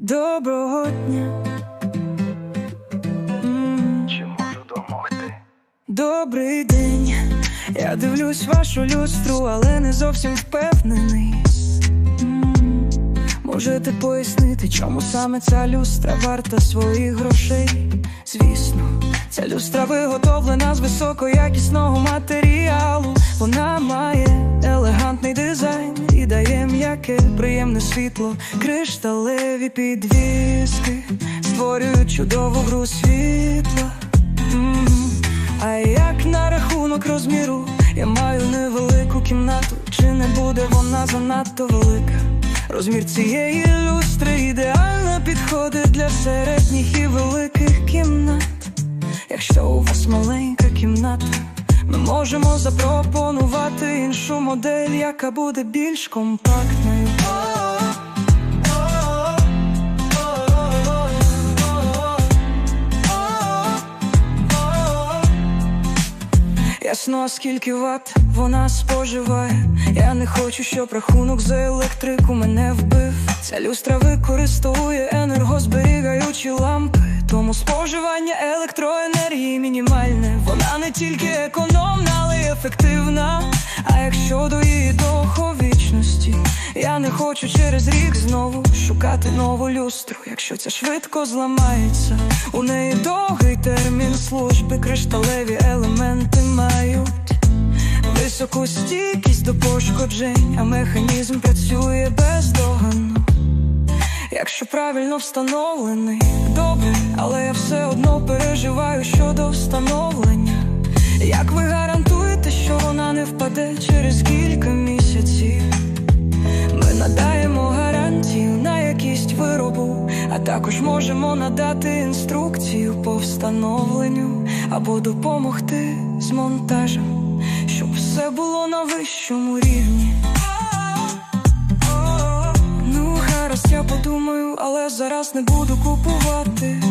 Доброго дня. Чи можу домогти? Добрий день. Я дивлюсь вашу люстру, але не зовсім впевнений. Можете пояснити, чому саме ця люстра варта своїх грошей? Звісно, ця люстра виготовлена з високоякісного матеріалу. Приємне світло, кришталеві підвіски, створюють чудову гру світла. А як на рахунок розміру, я маю невелику кімнату, чи не буде вона занадто велика? Розмір цієї люстри ідеально підходить для середніх і великих кімнат. Якщо у вас маленька кімната, ми можемо запропонувати іншу модель, яка буде більш компактною. Ясно, скільки ват вона споживає. Я не хочу, щоб рахунок за електрику мене вбив. Ця люстра використовує енергозберігаючі лампи, тому споживання електроенергії мінімальне. Вона не тільки економна, але й ефективна. А якщо до її довговічності, я не хочу через рік знову шукати нову люстру. Якщо ця швидко зламається, у неї довгий термін служби, кришталеві елементи мають високу стійкість до пошкоджень, а механізм працює бездоганно. Якщо правильно встановлений, добре, але я все одно переживаю щодо встановлення. Як ви гарантуєте, що вона не впаде через кілька також можемо надати інструкцію по встановленню або допомогти з монтажем, щоб все було на вищому рівні. Ну, гаразд, я подумаю, але зараз не буду купувати.